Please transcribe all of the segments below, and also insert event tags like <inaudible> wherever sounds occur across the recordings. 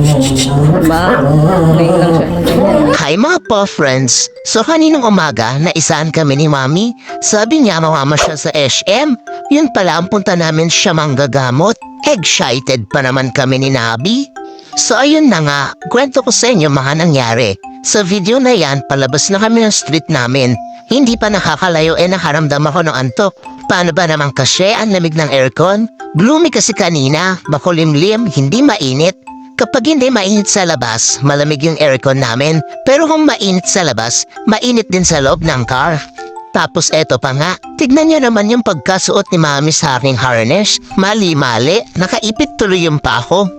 Ng ganyan. Hi mga po friends! So kaninong umaga, naisaan kami ni Mami. Sabi niya mawama siya sa SM. Yun pala ang punta namin siya manggagamot. Excited pa naman kami ni Nabi. So ayun na nga, kwento ko sa inyo mga nangyari. Sa video na yan, palabas na kami ng street namin. Hindi pa nakakalayo eh nakaramdam ako ng antok. Paano ba naman kasi ang lamig ng aircon? Gloomy kasi kanina, makulimlim, hindi mainit. Kapag hindi mainit sa labas, malamig yung aircon namin. Pero kung mainit sa labas, mainit din sa loob ng car. Tapos eto pa nga, tignan niyo naman yung pagkasuot ni Mami sa aking harness. Mali-mali, nakaipit tuloy yung pa ako.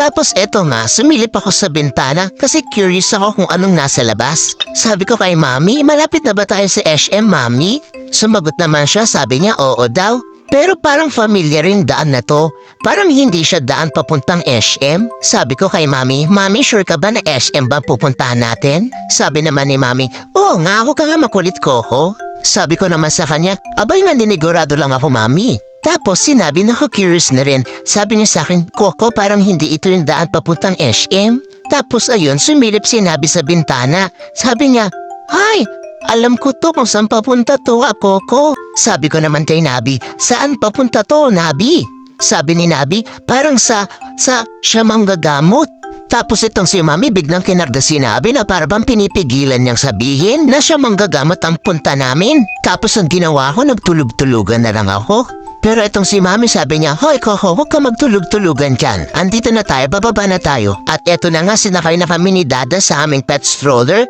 Tapos eto nga, sumilip ako sa bintana kasi curious ako kung anong nasa labas. Sabi ko kay Mami, malapit na ba tayo sa SM, Mami? Sumagot naman siya, sabi niya oo daw. Pero parang familiar yung daan na to. Parang hindi siya daan papuntang SM. Sabi ko kay Mami, Mami, sure ka ba na SM ba pupuntahan natin? Sabi naman ni Mami, oo nga, ako ka nga makulit ko ho. Sabi ko naman sa kanya, abay naniniigurado lang ako, Mami. Tapos sinabi na ako curious na rin. Sabi niya sa akin, Coco, parang hindi ito yung daan papuntang SM. Tapos ayun, sumilip sinabi sa bintana. Sabi niya, Ay, alam ko to kung saan papunta to, ah, Coco. Sabi ko naman kay Nabi, saan papunta to, Nabi? Sabi ni Nabi, parang sa, sa siya manggagamot. Tapos itong si Mami biglang kinarga si Nabi na para bang pinipigilan niyang sabihin na siya manggagamot ang punta namin. Tapos ang ginawa ko, nagtulog-tulugan na lang ako. Pero itong si Mami sabi niya, Hoy Coco, huwag ka magtulog-tulugan dyan. Andito na tayo, bababa na tayo. At eto na nga, sinakay na kami ni Dada sa aming pet stroller.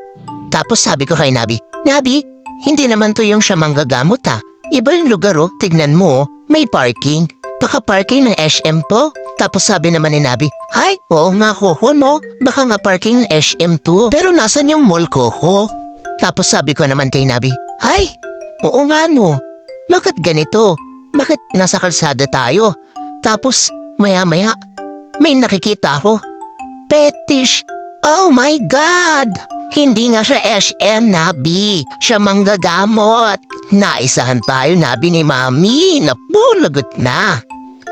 Tapos sabi ko kay Nabi, Nabi, hindi naman to yung siya manggagamot ha. Iba yung lugar oh, tignan mo oh, may parking. Baka parking ng SM to. Tapos sabi naman ni Nabi, Ay, oo nga Coco no, baka nga parking ng SM to. Pero nasan yung mall Coco? Tapos sabi ko naman kay Nabi, Ay, oo nga no, bakit ganito? Bakit nasa kalsada tayo? Tapos, maya-maya, may nakikita ako. Petish! Oh my God! Hindi nga siya SM, Nabi. Siya manggagamot. Naisahan tayo, Nabi ni Mami. Lagot na.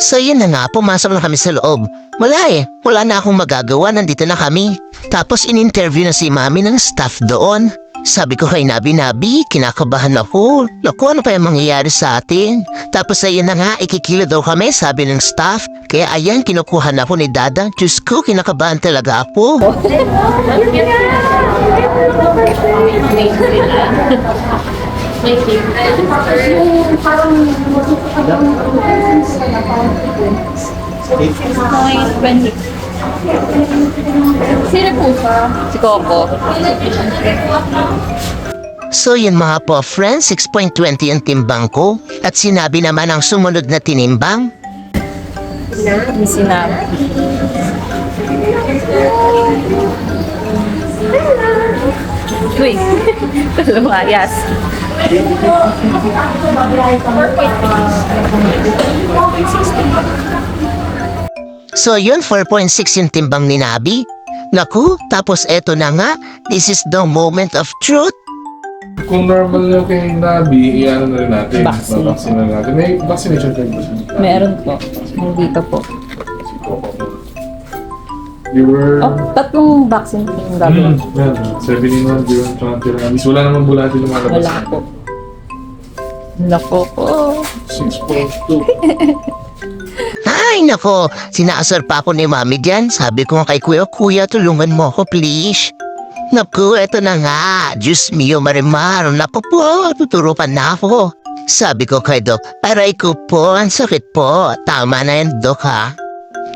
So yun na nga, pumasok na kami sa loob. Wala eh, wala na akong magagawa, nandito na kami. Tapos in-interview na si Mami ng staff doon. Sabi ko kay Nabi, Nabi, kinakabahan ako. Naku, ano pa yung mangyayari sa atin? Tapos ayun na nga, ikikilo daw kami, sabi ng staff. Kaya ayan, kinukuha na ako ni Dada. Diyos ko, kinakabahan talaga ako. Sino po siya? Si Coco. So yun mga po, friends, 6.20 ang timbang ko. At sinabi naman ang sumunod na tinimbang. Yung sinabi. Uy, <laughs> lumayas. So yun, 4.6 yung timbang ni Nabi. Naku, tapos eto na nga, this is the moment of truth. Kung normal yung kay Nabi, i-ano na rin natin. Vaccine. Vaccine na natin. May vaccination card ba siya? Meron po. Nandito po. You were... Oh, tatlong vaccine po yung gagawin. Hmm, yan. 7 in 1, 0 tsaka tiramis. Wala naman bulati lumalabas. Wala po. Nako po. 6.2. <laughs> Ay, nako, sinaasar pa ako ni Mami dyan. Sabi ko kay Kuya, Kuya, tulungan mo ako, please. Naku, eto na nga. Diyos mio, marimar. Naku po, tuturupan na ako. Sabi ko kay Doc, aray ko po, ang sakit po. Tama na yan, Doc, ha?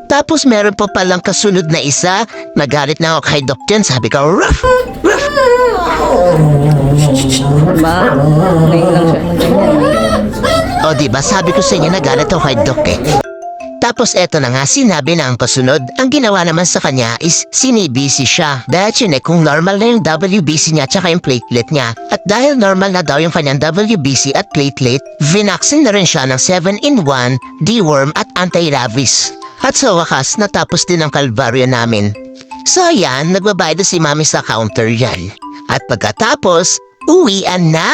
Tapos meron pa palang kasunod na isa. Nagalit na ako kay Doc dyan. Sabi ko, ruff, ruff. Diba? Ngayon lang siya. O di ba sabi ko sa inyo nagalit ako kay Doc eh. Tapos eto na nga sinabi na ang kasunod, ang ginawa naman sa kanya is sinibisi siya. Dahil eh kung normal na yung WBC niya tsaka yung platelet niya. At dahil normal na daw yung kanyang WBC at platelet, vinaksin na rin siya ng 7-in-1, deworm at anti-rabies. At sa wakas, natapos din ang kalbaryo namin. So yan, nagbabayad na si mami sa counter yan. At pagkatapos, uwian na!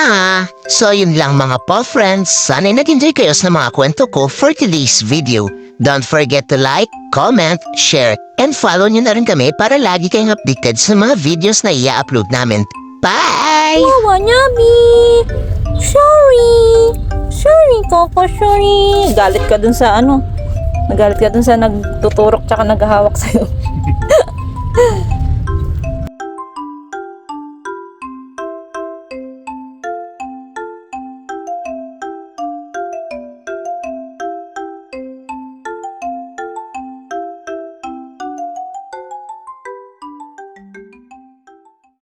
So yun lang mga po friends, sana'y nag-enjoy kayo sa mga kwento ko for today's video. Don't forget to like, comment, share, and follow nyo na rin kami para lagi kayong updated sa mga videos na i-upload namin. Bye! Mi! Sorry! Sorry, Coco, sorry! Galit ka dun sa ano? Nagalit ka dun sa nagtuturok tsaka naghahawak sa'yo. <laughs>